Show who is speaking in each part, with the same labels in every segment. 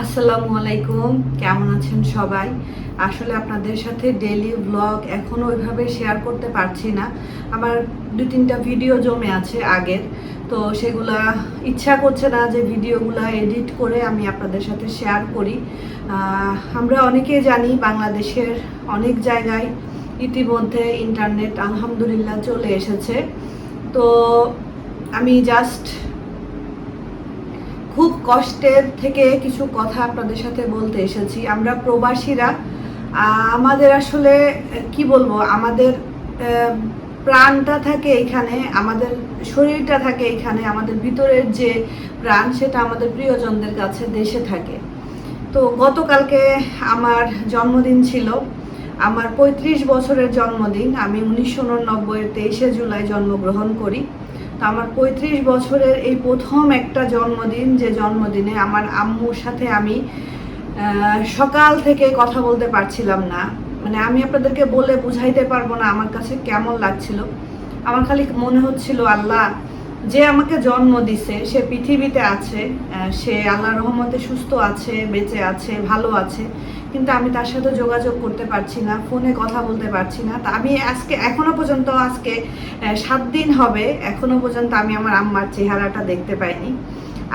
Speaker 1: আসসালামু আলাইকুম, কেমন আছেন সবাই? আসলে আপনাদের সাথে ডেলি ব্লগ এখনও ওইভাবে শেয়ার করতে পারছি না। আমার দু তিনটা ভিডিও জমে আছে আগের, তো সেগুলা ইচ্ছা করছে না যে ভিডিওগুলা এডিট করে আমি আপনাদের সাথে শেয়ার করি। আমরা অনেকেই জানি বাংলাদেশের অনেক জায়গায় ইতিমধ্যে ইন্টারনেট আলহামদুলিল্লাহ চলে এসেছে। তো আমি জাস্ট খুব কষ্টের থেকে কিছু কথা আপনাদের সাথে বলতে এসেছি। আমরা প্রবাসীরা আমাদের আসলে কি বলব, আমাদের প্রাণটা থাকে এখানে, আমাদের শরীরটা থাকে এখানে, আমাদের ভিতরের যে প্রাণ সেটা আমাদের প্রিয়জনদের কাছে দেশে থাকে। তো গতকালকে আমার জন্মদিন ছিল। আমার পঁয়ত্রিশ বছরের জন্মদিন। আমি উনিশশো উননব্বইয়ের তেইশে জুলাই জন্মগ্রহণ করি। আমার পঁয়ত্রিশ বছরের এই প্রথম একটা জন্মদিন, যে জন্মদিনে আমার আম্মুর সাথে আমি সকাল থেকে কথা বলতে পারছিলাম না। মানে আমি আপনাদেরকে বলে বুঝাইতে পারব না আমার কাছে কেমন লাগছিল। আমার খালি মনে হচ্ছিল, আল্লাহ, যে আমাকে জন্ম দিছে, সে পৃথিবীতে আছে সে আল্লাহ রহমতে সুস্থ আছে, বেঁচে আছে, ভালো আছে। কিন্তু আমি তার সাথে যোগাযোগ করতে পারছি না, ফোনে কথা বলতে পারছি না। তা আমি আজকে, এখনও পর্যন্ত আজকে সাত দিন হবে, এখনও পর্যন্ত আমি আমার আম্মার চেহারাটা দেখতে পাইনি।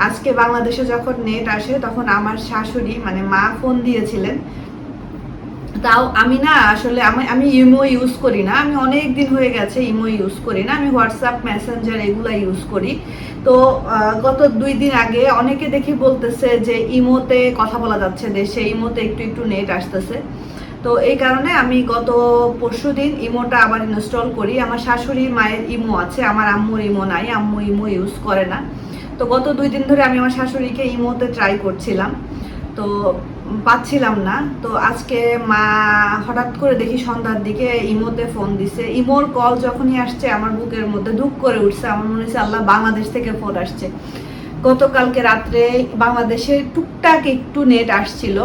Speaker 1: আজকে বাংলাদেশে যখন নেট আসে, তখন আমার শাশুড়ি মানে মা, ফোন দিয়েছিলেন। তাও আমি না আসলে আমি আমি ইমো ইউজ করি না। আমি অনেক দিন হয়ে গেছে ইমো ইউজ করি না। আমি হোয়াটসঅ্যাপ, মেসেঞ্জার এগুলো ইউজ করি। তো গত দুই দিন আগে অনেকে দেখি বলতেছে যে ইমোতে কথা বলা যাচ্ছে দেশে ইমোতে একটু একটু নেট আসতেছে। তো এই কারণে আমি গত পরশু দিন ইমোটা আবার ইনস্টল করি। আমার শাশুড়ি মায়ের ইমো আছে, আমার আম্মুর ইমো নাই, আম্মু ইমো ইউজ করে না। তো গত দুই দিন ধরে আমি আমার শাশুড়িকে ইমোতে ট্রাই করছিলাম। তো পাচ্ছিলাম না। তো আজকে মা হঠাৎ করে দেখি সন্ধ্যার দিকে ইমোতে ফোন দিছে। ইমোর কল যখনই আসছে, আমার বুকের মধ্যে দুঃখ করে উঠছে। আমার মনে হচ্ছে আল্লাহ বাংলাদেশ থেকে ফোন আসছে। গতকালকে রাত্রে বাংলাদেশে টুকটাক একটু নেট আসছিল।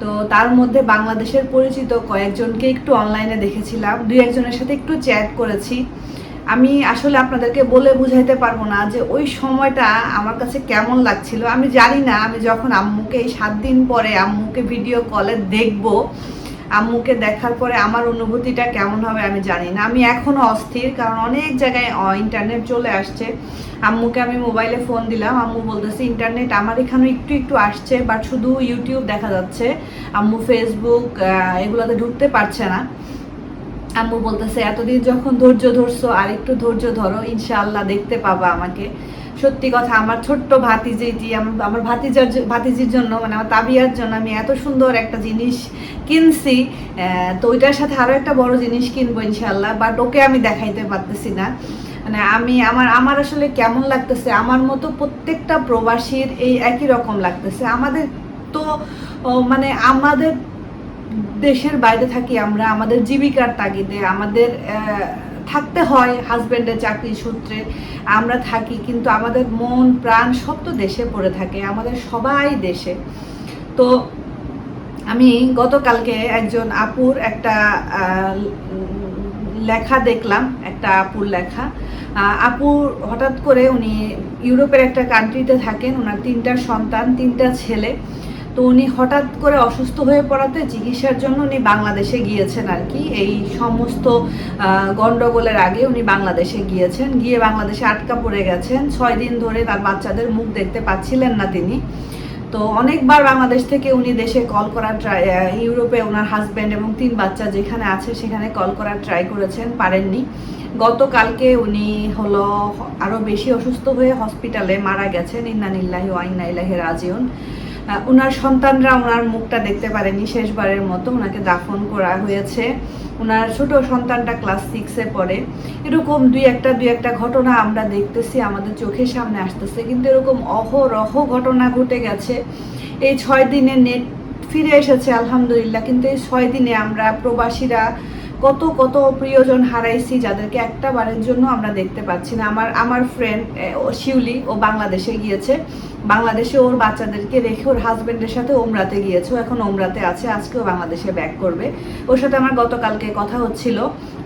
Speaker 1: তো তার মধ্যে বাংলাদেশের পরিচিত কয়েকজনকে একটু অনলাইনে দেখেছিলাম। দুই একজনের সাথে একটু চ্যাট করেছি। আমি আসলে আপনাদেরকে বলে বুঝাইতে পারব না যে ওই সময়টা আমার কাছে কেমন লাগছিল। আমি জানি না, আমি যখন আম্মুকে এই সাত দিন পরে আম্মুকে ভিডিও কলে দেখব, আম্মুকে দেখার পরে আমার অনুভূতিটা কেমন হবে আমি জানি না। আমি এখনও অস্থির, কারণ অনেক জায়গায় ইন্টারনেট চলে আসছে। আম্মুকে আমি মোবাইলে ফোন দিলাম, আম্মু বলতেছে ইন্টারনেট আমার এখানে একটু একটু আসছে বাট শুধু ইউটিউব দেখা যাচ্ছে। আম্মু ফেসবুক এগুলোতে ঢুকতে পারছে না। আম্মু বলতেছে, এতদিন যখন ধৈর্য ধরছো আর একটু ধৈর্য ধরো, ইনশাআল্লাহ দেখতে পাবা আমাকে। সত্যি কথা, আমার ছোট্ট ভাতিজিটি, আম- আমার ভাতিজার ভাতিজির জন্য মানে আমার তাবিয়ার জন্য আমি এত সুন্দর একটা জিনিস কিনছি। তো ওইটার সাথে আরও একটা বড় জিনিস কিনবো ইনশাআল্লাহ, বাট ওকে আমি দেখাইতে পারতেছি না। মানে আমি, আমার আমার আসলে কেমন লাগতেছে, আমার মতো প্রত্যেকটা প্রবাসীর এই একই রকম লাগতেছে। আমাদের তো মানে আমাদের দেশের বাইরে থাকি আমরা, আমাদের জীবিকার তাগিদে, আমাদের থাকতে হয় হাজব্যান্ডের চাকরি সূত্রে, আমরা থাকি, কিন্তু আমাদের মন, প্রাণ সব তো দেশে পড়ে থাকে, আমাদের সবাই দেশে। তো আমি গতকালকে একজন আপুর একটা লেখা দেখলাম, একটা আপুর লেখা। আপু হঠাৎ করে উনি ইউরোপের একটা কান্ট্রিতে থাকেন ওনার তিনটা সন্তান, তিনটা ছেলে। তো উনি হঠাৎ করে অসুস্থ হয়ে পড়াতে চিকিৎসার জন্য উনি বাংলাদেশে গিয়েছেন আর কি। এই সমস্ত গণ্ডগোলের আগে উনি বাংলাদেশে গিয়েছেন। গিয়ে বাংলাদেশে আটকা পড়ে গেছেন। ছয় দিন ধরে তার বাচ্চাদের মুখ দেখতে পাচ্ছিলেন না তিনি। তো অনেকবার বাংলাদেশ থেকে উনি দেশে কল করার ট্রাই ইউরোপে ওনার হাজব্যান্ড এবং তিন বাচ্চা যেখানে আছে সেখানে কল করার ট্রাই করেছেন, পারেননি। গতকালকে উনি হলো আরও বেশি অসুস্থ হয়ে হসপিটালে মারা গেছেন। ইন্নানিল্লাহি ওয়াইন্না ইলাহি রাজিউন। ওনার সন্তানরা ওনার মুখটা দেখতে পারেনি শেষবারের মতো ওনাকে দাফন করা হয়েছে। ওনার ছোট সন্তানটা ক্লাস সিক্সে পড়ে। এরকম দুই একটা দুই একটা ঘটনা আমরা দেখতেছি, আমাদের চোখের সামনে আসতেছে। কিন্তু এরকম অহরহ ঘটনা ঘটে গেছে। এই ছয় দিনে নেট ফিরে এসেছে, আলহামদুলিল্লাহ। কিন্তু এই ছয় দিনে আমরা প্রবাসীরা কত কত প্রিয়জন হারাইছি যাদেরকে একটা বারের জন্য আমরা দেখতে পাচ্ছি না। আমার আমার ফ্রেন্ড শিউলি, ও বাংলাদেশে গিয়েছে। বাংলাদেশে ওর বাচ্চাদেরকে রেখে ওর হাজবেন্ডের সাথে ওমরাতে গিয়েছে। এখন ওমরাতে আছে আজকেও বাংলাদেশে ব্যাক করবে। ওর সাথে আমার গতকালকে কথা হচ্ছিল।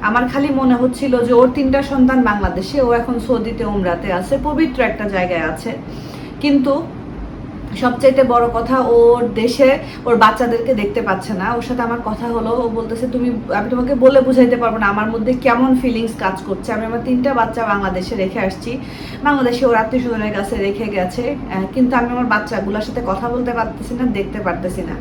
Speaker 1: আমার খালি মনে হচ্ছিল যে ওর তিনটা সন্তান বাংলাদেশে, ও এখন সৌদিতে ওমরাতে আছে, পবিত্র একটা জায়গায় আছে। কিন্তু সবচাইতে বড় কথা ওর দেশে ওর বাচ্চাদেরকে দেখতে পাচ্ছে না। ওর সাথে আমার কথা হলো, ও বলতেছে, তুমি, আমি তোমাকে বলে বুঝাইতে পারব না, আমার মধ্যে কেমন ফিলিংস কাজ করছে। আমি আমার তিনটা বাচ্চা বাংলাদেশে রেখে আসছি। বাংলাদেশে ওর আত্মীয় স্বজনের কাছে রেখে গেছে কিন্তু আমি আমার বাচ্চাগুলোর সাথে কথা বলতে পারতেছি না, দেখতে পারতেছি না।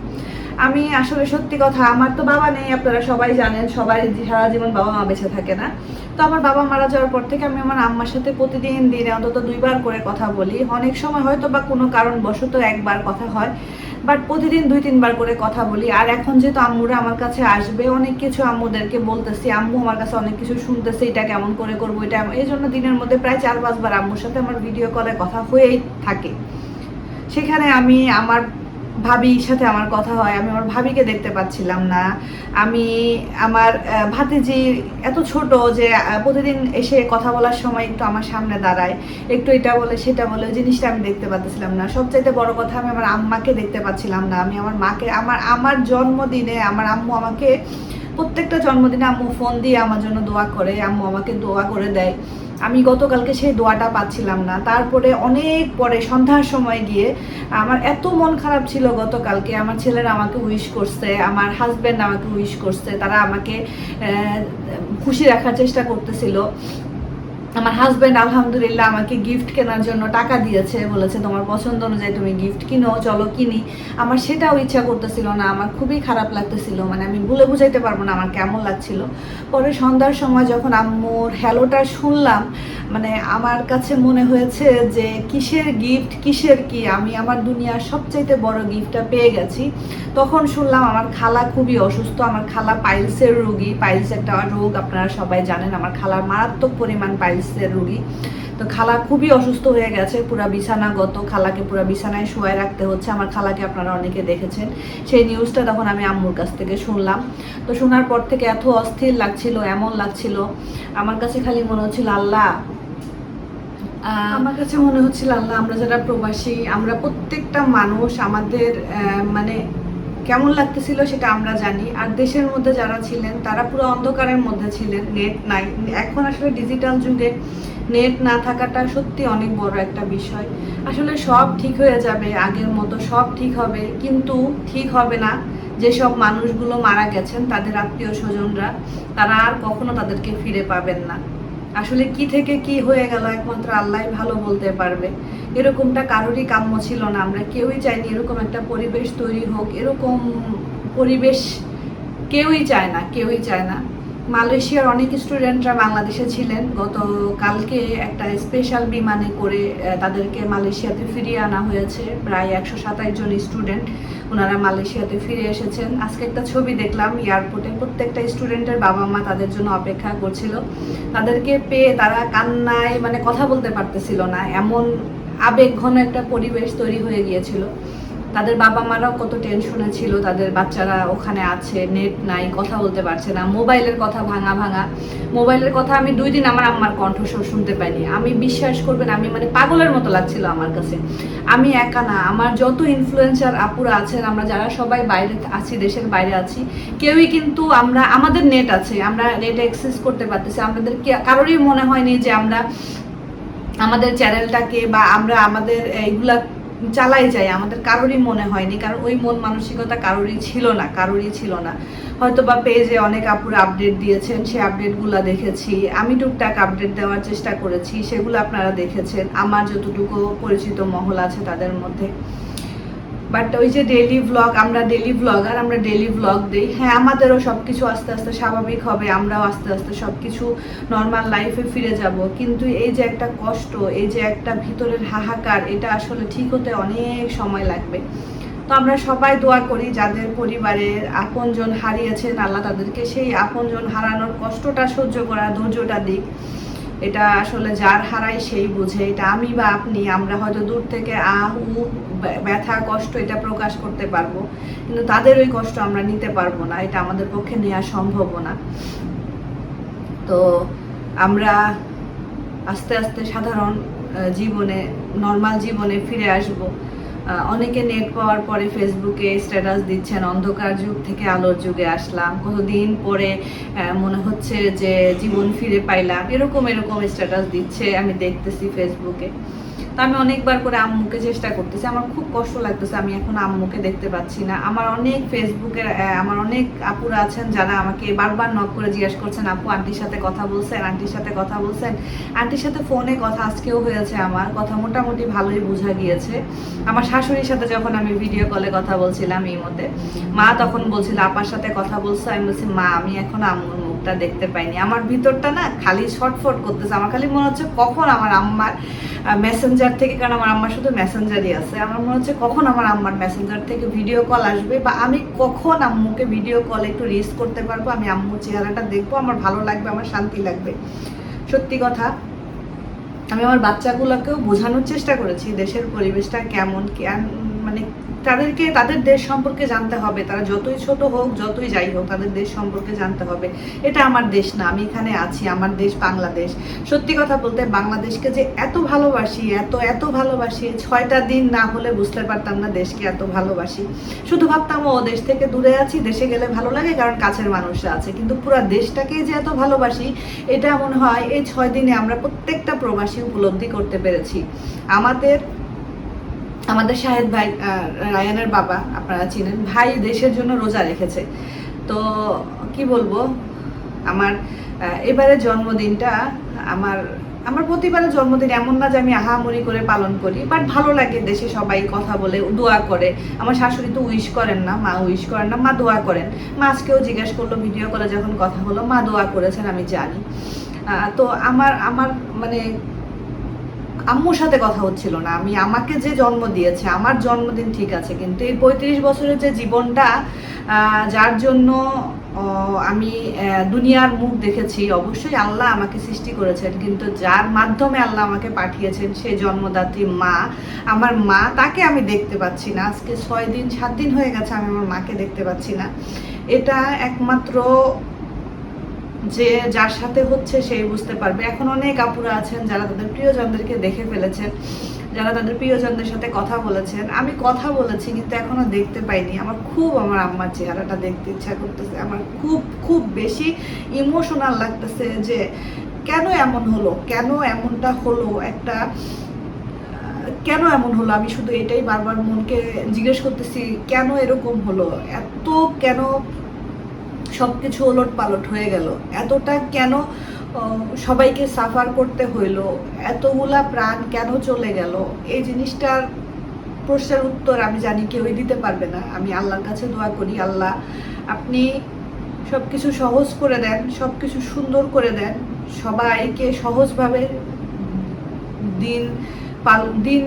Speaker 1: আমি আসলে সত্যি কথা, আমার তো বাবা নেই, আপনারা সবাই জানেন, সবাই সারা জীবন বাবা মা বেঁচে থাকে না। তো আমার বাবা মারা যাওয়ার পর থেকে আমি আমার আম্মার সাথে প্রতিদিন, দিনে অন্তত দুইবার করে কথা বলি। অনেক সময় হয়তো বা কোনো কারণবশত একবার কথা হয়, বাট প্রতিদিন দুই, তিনবার করে কথা বলি। আর এখন যেহেতু আম্মুরা আমার কাছে আসবে, অনেক কিছু আম্মুদেরকে বলতেছি, আম্মু আমার কাছে অনেক কিছু শুনতেছে, এটা কেমন করে করব, এটা এই জন্য দিনের মধ্যে প্রায় চার, পাঁচবার আম্মুর সাথে আমার ভিডিও কলে কথা হয়েই থাকে। সেখানে আমি আমার ভাবির সাথে আমার কথা হয়, আমি আমার ভাবিকে দেখতে পাচ্ছিলাম না। আমি আমার ভাতিজি এত ছোট যে প্রতিদিন এসে কথা বলার সময় একটু আমার সামনে দাঁড়ায়। একটু এটা বলে, সেটা বলে, ওই জিনিসটা আমি দেখতে পাচ্ছিলাম না। সবচাইতে বড় কথা, আমি আমার আম্মাকে দেখতে পাচ্ছিলাম না। আমি আমার মাকে, আমার আমার জন্মদিনে আমার আম্মু আমাকে প্রত্যেকটা জন্মদিনে আম্মু ফোন দিয়ে আমার জন্য দোয়া করে, আম্মু আমাকে দোয়া করে দেয়। আমি গতকালকে সেই দোয়াটা পাচ্ছিলাম না। তারপরে অনেক পরে সন্ধ্যার সময় গিয়ে আমার এত মন খারাপ ছিল গতকালকে। আমার ছেলেরা আমাকে উইশ করছে, আমার হাজব্যান্ড আমাকে উইশ করছে, তারা আমাকে খুশি রাখার চেষ্টা করতেছিল। আমার হাজব্যান্ড আলহামদুলিল্লাহ আমাকে গিফট কেনার জন্য টাকা দিয়েছে, বলেছে, তোমার পছন্দ অনুযায়ী তুমি গিফট কিনো, চলো কিনি। আমার সেটাও ইচ্ছা করতেছিল না, আমার খুবই খারাপ লাগতেছিল মানে আমি বলে বুঝাইতে পারব না আমার কেমন লাগছিল। পরে সন্ধ্যার সময় যখন আম্মুর হ্যালোটা শুনলাম মানে আমার কাছে মনে হয়েছে যে, কিসের গিফট কিসের কি? আমি আমার দুনিয়ার সবচাইতে বড় গিফটটা পেয়ে গেছি। তখন শুনলাম আমার খালা খুবই অসুস্থ, আমার খালা পাইলসের রোগী। পাইলস একটা রোগ, আপনারা সবাই জানেন, আমার খালার মারাত্মক পরিমাণ পাইলসের রোগী। তো খালা খুবই অসুস্থ হয়ে গেছে, পুরা বিছানাগত। খালাকে পুরা বিছানায় শোয়ায় রাখতে হচ্ছে। আমার খালাকে আপনারা অনেকে দেখেছেন। সেই নিউজটা তখন আমি আম্মুর কাছ থেকে শুনলাম। তো শোনার পর থেকে এত অস্থির লাগছিল, এমন লাগছিল। আমার কাছে খালি মনে হচ্ছিল, আল্লাহ আমার কাছে মনে হচ্ছিল, আল্লাহ, আমরা যারা প্রবাসী, আমরা প্রত্যেকটা মানুষ আমাদের মানে কেমন লাগতেছিল সেটা আমরা জানি। আর দেশের মধ্যে যারা ছিলেন, তারা পুরো অন্ধকারের মধ্যে ছিলেন নেট নাই। এখন আসলে ডিজিটাল যুগে নেট না থাকাটা সত্যি অনেক বড় একটা বিষয়। আসলে সব ঠিক হয়ে যাবে, আগের মতো সব ঠিক হবে, কিন্তু ঠিক হবে না। যেসব মানুষগুলো মারা গেছেন, তাদের আত্মীয় স্বজনরা, তারা আর কখনো তাদেরকে ফিরে পাবেন না। আসলে কি থেকে কি হয়ে গেল একমাত্র আল্লাহ ভালো বলতে পারবে। এরকমটা কারোরই কাম্য ছিল না। আমরা কেউই চাইনি এরকম একটা পরিবেশ তৈরি হোক। এরকম পরিবেশ কেউই চায় না, কেউই চায় না। মালয়েশিয়ার অনেক স্টুডেন্টরা বাংলাদেশে ছিলেন। গত কালকে একটা স্পেশাল বিমানে করে তাদেরকে মালয়েশিয়াতে ফিরিয়ে আনা হয়েছে। প্রায় একশো সাতাশ জন স্টুডেন্ট ওনারা মালয়েশিয়াতে ফিরে এসেছেন। আজকে একটা ছবি দেখলাম এয়ারপোর্টে প্রত্যেকটা স্টুডেন্টের বাবা মা তাদের জন্য অপেক্ষা করছিল। তাদেরকে পেয়ে তারা কান্নায় মানে কথা বলতে পারতেছিল না। এমন আবেগ ঘন একটা পরিবেশ তৈরি হয়ে গিয়েছিল। তাদের বাবা মারাও কত টেনশনে ছিল, তাদের বাচ্চারা ওখানে আছে নেট নাই, কথা বলতে পারছে না, মোবাইলের কথা ভাঙা ভাঙা। মোবাইলের কথা আমি দুই দিন আমার আম্মার কণ্ঠস্বর শুনতে পাইনি। আমি বিশ্বাস করবেন, আমি মানে পাগলের মতো লাগছিল আমার কাছে। আমি একা না, আমার যত ইনফ্লুয়েন্সার আপুরা আছেন, আমরা যারা সবাই বাইরে আছি, দেশের বাইরে আছি, কেউই কিন্তু আমরা, আমাদের নেট আছে, আমরা নেট অ্যাক্সেস করতে পারতেছি, আমাদের কারোরই মনে হয়নি যে আমরা আমাদের চ্যানেলটাকে বা আমরা আমাদের এইগুলা চালাই যায়, আমাদের কারোরই মনে হয়নি, কারণ ওই মন মানসিকতা কারোরই ছিল না, কারোরই ছিল না। হয়তো বা পেজে অনেক আপুরা আপডেট দিয়েছেন সেই আপডেটগুলো দেখেছি, আমি টুকটাক আপডেট দেওয়ার চেষ্টা করেছি, সেগুলো আপনারা দেখেছেন, আমার যতটুকু পরিচিত মহল আছে তাদের মধ্যে। বাট ওই যে ডেইলি ব্লগ আমরা ডেইলি ব্লগার আমরা ডেইলি ব্লগ দিই। হ্যাঁ আমাদেরও সব কিছু আস্তে আস্তে স্বাভাবিক হবে, আমরাও আস্তে আস্তে সব কিছু নর্মাল লাইফে ফিরে যাব। কিন্তু এই যে একটা কষ্ট, এই যে একটা ভিতরের হাহাকার, এটা আসলে ঠিক হতে অনেক সময় লাগবে। তো আমরা সবাই দোয়া করি যাদের পরিবারের আপনজন হারিয়েছেন, আল্লাহ তাদেরকে সেই আপনজন হারানোর কষ্টটা সহ্য করা, ধৈর্যটা দিক। এটা আসলে যার হারাই সেই বুঝে, এটা আমি বা আপনি, আমরা হয়তো দূর থেকে আহ উ ব্যথা, কষ্ট এটা প্রকাশ করতে পারব, কিন্তু তাদের ওই কষ্ট আমরা নিতে পারব না, এটা আমাদের পক্ষে নেওয়া সম্ভব না। তো আমরা আস্তে আস্তে সাধারণ জীবনে নর্মাল জীবনে ফিরে আসব। অনেকে নেট পাওয়ার পরে ফেসবুকে স্ট্যাটাস দিচ্ছেন, অন্ধকার যুগ থেকে আলোর যুগে আসলাম, কতদিন পরে মনে হচ্ছে যে জীবন ফিরে পাইলাম, এরকম এরকম স্ট্যাটাস দিচ্ছে, আমি দেখতেছি ফেসবুকে। তো আমি অনেকবার করে আম্মুকে চেষ্টা করতেছি। আমার খুব কষ্ট লাগতেছে, আমি এখন আম্মুকে দেখতে পাচ্ছি না। আমার অনেক ফেসবুকের আমার অনেক আপুরা আছেন যারা আমাকে বারবার নক করে জিজ্ঞেস করছেন, আপু, আন্টির সাথে কথা বলছেন? আন্টির সাথে কথা বলছেন? আন্টির সাথে ফোনে কথা আজকেও হয়েছে আমার। কথা মোটামুটি ভালোই বোঝা গিয়েছে। আমার শাশুড়ির সাথে যখন আমি ভিডিও কলে কথা বলছিলাম এই মতে মা তখন বলছিল, আপার সাথে কথা বলছে? আমি বলছি, মা, আমি এখন আম্মুর মুখটা দেখতে পাইনি। আমার ভিতরটা না খালি ছটফট করতেছে। আমার খালি মনে হচ্ছে কখন আমার আম্মার মেসেঞ্জার থেকে, কারণ আমার আম্মার শুধু মেসেঞ্জারই আছে। আমার মনে হচ্ছে কখন আমার আম্মার মেসেঞ্জার থেকে ভিডিও কল আসবে বা আমি কখন আম্মুকে ভিডিও কলে একটু রিস করতে পারব, আমি আম্মুর চেহারাটা দেখব, আমার ভালো লাগবে, আমার শান্তি লাগবে। সত্যি কথা, আমি আমার বাচ্চাগুলোকেও বোঝানোর চেষ্টা করেছি, দেশের পরিবেশটা কেমন মানে তাদেরকে, তাদের দেশ সম্পর্কে জানতে হবে। তারা যতই ছোট হোক, যতই যাই হোক, তাদের দেশ সম্পর্কে জানতে হবে। এটা আমার দেশ না, আমি এখানে আছি, আমার দেশ বাংলাদেশ। সত্যি কথা বলতে, বাংলাদেশকে যে এত ভালোবাসি, এত এত ভালোবাসি, ছয়টা দিন না হলে বুঝতে পারতাম না দেশকে এত ভালোবাসি। শুধু ভাবতাম, ও দেশ থেকে দূরে আছি, দেশে গেলে ভালো লাগে, কারণ কাছের মানুষরা আছে। কিন্তু পুরো দেশটাকেই যে এত ভালোবাসি, এটা মনে হয় এই ছয় দিনে আমরা প্রত্যেকটা প্রবাসী উপলব্ধি করতে পেরেছি। আমাদের আমাদের শাহেদ ভাই রায়ানের বাবা আপনারা চিনেন ভাই দেশের জন্য রোজা রেখেছে। তো কি বলব আমার আহ, এবারের জন্মদিনটা আমার আমার প্রতিবারের জন্মদিন এমন না যে আমি আহামরি করে পালন করি বাট ভালো লাগে দেশে সবাই কথা বলে দোয়া করে। আমার শাশুড়ি তো উইশ করেন না মা উইশ করেন না মা দোয়া করেন। মা আজকেও জিজ্ঞেস করল ভিডিও কলে যখন কথা হলো মা দোয়া করেছেন আমি জানি। তো আমার আমার মানে আম্মুর সাথে কথা হচ্ছিল না। আমি আমাকে যে জন্ম দিয়েছে, আমার জন্মদিন ঠিক আছে, কিন্তু এই পঁয়ত্রিশ বছরের যে জীবনটা যার জন্য আমি দুনিয়ার মুখ দেখেছি, অবশ্যই আল্লাহ আমাকে সৃষ্টি করেছেন, কিন্তু যার মাধ্যমে আল্লাহ আমাকে পাঠিয়েছেন, সে জন্মদাত্রী মা, আমার মা, তাকে আমি দেখতে পাচ্ছি না। আজকে ছয় দিন, সাত দিন হয়ে গেছে, আমি আমার মাকে দেখতে পাচ্ছি না। এটা একমাত্র যে যার সাথে হচ্ছে সেই বুঝতে পারবে। এখন অনেক আপুরা আছেন যারা তাদের প্রিয়জনদেরকে দেখে ফেলেছেন, যারা তাদের প্রিয়জনদের সাথে কথা বলেছেন। আমি কথা বলেছি কিন্তু এখনও দেখতে পাইনি। আমার খুব আমার আম্মার চেহারাটা দেখতে ইচ্ছা করতেছে। আমার খুব খুব বেশি ইমোশনাল লাগতেছে যে কেন এমন হলো? কেন এমনটা হলো? একটা, কেন এমন হলো? আমি শুধু এটাই বারবার মনকে জিজ্ঞেস করতেছি, কেন এরকম হলো? এত কেন সবকিছু ওলট পালট হয়ে গেল। এতটা কেন সবাইকে সাফার করতে হইল? এতগুলা প্রাণ কেন চলে গেল? এই জিনিসটার প্রশ্নের উত্তর আমি জানি কেউই দিতে পারবে না। আমি আল্লাহর কাছে দোয়া করি, আল্লাহ আপনি সব কিছু সহজ করে দেন সব কিছু সুন্দর করে দেন। সবাইকে সহজভাবে দিন পাল, দিন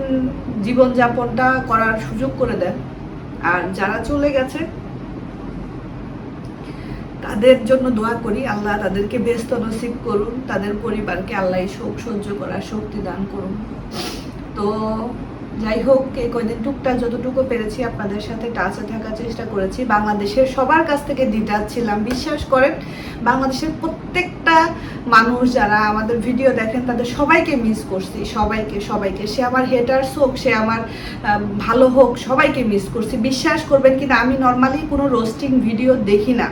Speaker 1: জীবনযাপনটা করার সুযোগ করে দেন। আর যারা চলে গেছে তাদের জন্য দোয়া করি, আল্লাহ তাদেরকে ব্যস্ত নসিব করুন, তাদের পরিবারকে আল্লাহ শোক সহ্য করার শক্তি দান করুন। তো যাই হোক, এই কয়দিন টুকটাক যতটুকু পেরেছি আপনাদের সাথে টাচে থাকার চেষ্টা করেছি। বাংলাদেশের সবার কাছ থেকে ডিটাচ ছিলাম, বিশ্বাস করেন, বাংলাদেশের প্রত্যেকটা মানুষ যারা আমাদের ভিডিও দেখেন, তাদের সবাইকে মিস করছি। সবাইকে সবাইকে। সে আমার হেটার্স হোক, সে আমার ভালো হোক, সবাইকে মিস করছি। বিশ্বাস করবেন কিনা, আমি নর্মালি কোনো রোস্টিং ভিডিও দেখি না।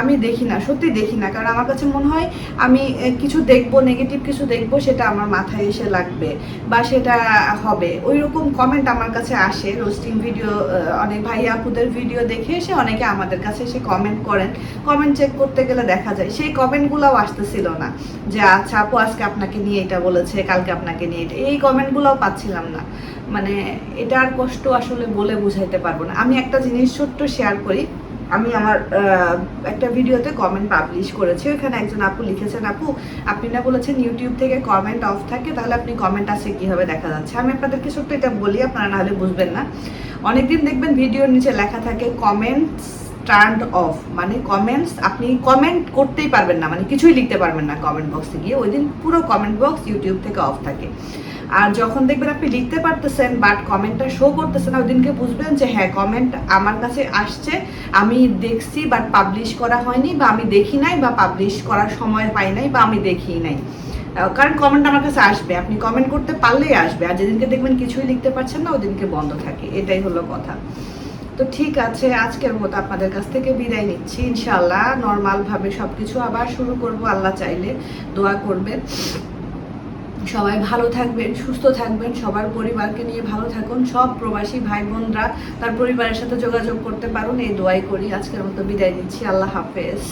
Speaker 1: আমি দেখি না, সত্যি দেখি না। কারণ আমার কাছে মনে হয়, আমি কিছু দেখব নেগেটিভ কিছু দেখব, সেটা আমার মাথায় এসে লাগবে বা সেটা হবে। ওই রকম কমেন্ট আমার কাছে আসে রোস্টিং ভিডিও অনেক ভাই আপুদের ভিডিও দেখে এসে অনেকে আমাদের কাছে এসে কমেন্ট করেন। কমেন্ট চেক করতে গেলে দেখা যায়। সেই কমেন্টগুলোও আসতেছিল না। যে আচ্ছা আপু, আজকে আপনাকে নিয়ে এটা বলেছে, কালকে আপনাকে নিয়ে এটা। এই কমেন্টগুলোও পাচ্ছিলাম না। মানে এটার কষ্ট আসলে বলে বুঝাইতে পারব না। আমি একটা জিনিস ছোট্ট শেয়ার করি। আমি আমার একটা ভিডিওতে কমেন্ট পাবলিশ করেছি। ওইখানে একজন আপু লিখেছেন, আপু, আপনি না বলেছেন ইউটিউব থেকে কমেন্ট অফ থাকে, তাহলে আপনি কমেন্ট আছে কীভাবে দেখা যাচ্ছে? আমি আপনাদেরকে ছোট্ট এটা বলি, আপনারা নাহলে বুঝবেন না। অনেকদিন দেখবেন ভিডিওর নিচে লেখা থাকে কমেন্টস টার্ন অফ মানে কমেন্টস আপনি কমেন্ট করতেই পারবেন না মানে কিছুই লিখতে পারবেন না কমেন্ট বক্সে গিয়ে, ওই দিন পুরো কমেন্ট বক্স ইউটিউব থেকে অফ থাকে। আর যখন দেখবেন আপনি লিখতে পারতেছেন বাট কমেন্টটা শো করতেছেন ওই দিনকে বুঝবেন যে হ্যাঁ কমেন্ট আমার কাছে আসছে, আমি দেখছি বাট পাবলিশ করা হয়নি, বা আমি দেখি নাই, বা পাবলিশ করার সময় পাই নাই, বা আমি দেখি নাই। কারণ কমেন্ট আমার কাছে আসবে, আপনি কমেন্ট করতে পারলেই আসবে, আর যেদিনকে দেখবেন কিছুই লিখতে পারছেন না ওদিনকে বন্ধ থাকে, এটাই হলো কথা। তো ঠিক আছে, আজকের মতো আপনাদের কাছ থেকে বিদায় নিচ্ছি ইনশাল্লাহ নর্মালভাবে সব কিছু আবার শুরু করব, আল্লাহ চাইলে দোয়া করবেন। সবাই ভালো থাকবেন, সুস্থ থাকবেন, সবার পরিবারকে নিয়ে ভালো থাকুন। সব প্রবাসী ভাই বোনরা তার পরিবারের সাথে যোগাযোগ করতে পারুন, এই দোয়াই করি। আজকের মতো বিদায় নিচ্ছি, আল্লাহ হাফেজ।